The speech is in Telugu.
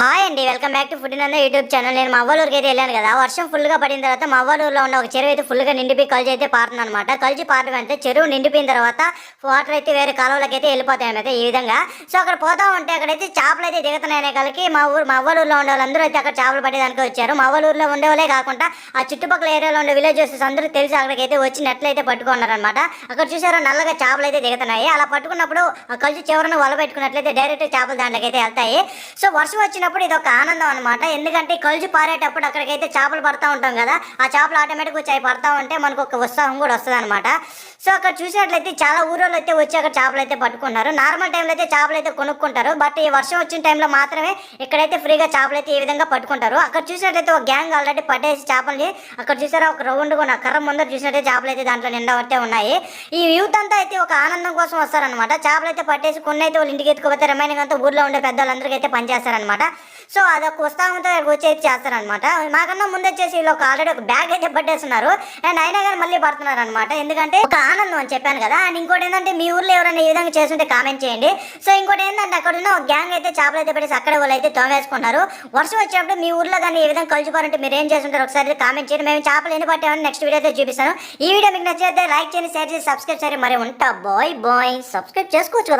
హాయ్ అండి welcome back to food Nanda YouTube channel నేను మా అయితే వెళ్ళాను కదా. వర్షం ఫుల్గా పడిన తర్వాత మా అవ్వలూరులో ఉన్న ఒక చెరువు అయితే ఫుల్గా నిండిపోయి కలిసి అయితే పారుతుంది అనమాట కలిసి పారడం అంటే చెరువు నిండిపోయిన తర్వాత వాటర్ అయితే వేరే కాలువలకి అయితే వెళ్ళిపోతాయి అనమాట ఈ విధంగా. సో అక్కడ పోతా ఉంటే అక్కడైతే చేపలు అయితే దిగుతున్నాయనే కలికి మా ఊరు మా అవ్వలూరులో ఉండే వాళ్ళందరూ అయితే అక్కడ చేపలు పట్టేదానికి వచ్చారు. మా ఉండేవాళ్ళే కాకుండా ఆ చుట్టుపక్కల ఏరియాలో ఉండే విలేజెస్ అందరూ తెలిసి అక్కడికి అయితే వచ్చి నెట్లు అయితే పట్టుకున్నారనమాట అక్కడ చూసారో నల్లగా చేపలు అయితే దిగుతున్నాయి. అలా పట్టుకున్నప్పుడు కలిసి చివరిని వల పెట్టుకున్నట్లయితే డైరెక్ట్ చేపలు దాంట్లోకి అయితే వెళ్తాయి. సో వర్షం వచ్చిన వచ్చినప్పుడు ఇది ఒక ఆనందం అనమాట ఎందుకంటే కలిసి పారేటప్పుడు అక్కడికైతే చేపలు పడతా ఉంటాం కదా ఆ చేపలు ఆటోమేటిక్గా వచ్చి అవి పడతా ఉంటే మనకు ఒక ఉత్సాహం కూడా వస్తుంది అనమాట సో అక్కడ చూసినట్లయితే చాలా ఊరోళ్ళు అయితే వచ్చి అక్కడ చేపలు అయితే పట్టుకున్నారు నార్మల్ టైంలో అయితే చేపలు అయితే కొనుక్కుంటారు. బట్ ఈ వర్షం వచ్చిన టైంలో మాత్రమే ఇక్కడైతే ఫ్రీగా చేపలు అయితే ఈ విధంగా పట్టుకుంటారు. అక్కడ చూసినట్లయితే ఒక గ్యాంగ్ ఆల్రెడీ పట్టేసి చేపల్ని అక్కడ చూసారా? ఒక రౌండ్ కూడా కర్ర ముందర చూసినట్టే చేపలు అయితే దాంట్లో నిండా అయితే ఉన్నాయి. ఈ యూత్ అంతా అయితే ఒక ఆనందం కోసం వస్తారనమాట చేపలు అయితే పట్టేసి కొన్ని అయితే వాళ్ళు ఇంటికి ఎత్తుకుపోతే రిమైనింగ్ అంతా ఊర్లో ఉండే పెద్దవాళ్ళందరికీ అయితే పనిచేస్తారనమాట సో అదొక వస్తా ఇక్కడికి వచ్చేది అయితే చేస్తారనమాట మాకన్నా ముందు వచ్చేసి వీళ్ళు ఒక ఆల్రెడీ ఒక బ్యాగ్ అయితే పట్టేస్తున్నారు. అండ్ అయినా కానీ మళ్ళీ పడుతున్నారు అనమాట ఎందుకంటే ఒక ఆనందం అని చెప్పాను కదా. అండ్ ఇంకోటి ఏంటంటే మీ ఊర్లో ఎవరైనా ఈ విధంగా చేస్తుంటే కామెంట్ చేయండి. సో ఇంకోటి ఏంటంటే అక్కడ ఉన్న ఒక గ్యాంగ్ అయితే చేపలు అయితే పెట్టేసి అక్కడ వాళ్ళు అయితే తోమేసుకున్నారు వర్షం వచ్చినప్పుడు మీ ఊర్లో దాన్ని ఈ విధంగా కలిసిపోవాలంటే మీరు ఏం చేస్తుంటారు ఒకసారి కామెంట్ చేయండి. మేము చేపలు ఎన్ని పట్టామని నెక్స్ట్ వీడియో అయితే చూపిస్తాను. ఈ వీడియో మీకు నచ్చితే లైక్ చేయండి షేర్ చేసి సబ్స్క్రైబ్ చేయండి. మరి ఉంటా బాయ్ బాయ్ సబ్స్క్రైబ్ చేసుకోవచ్చు కదా.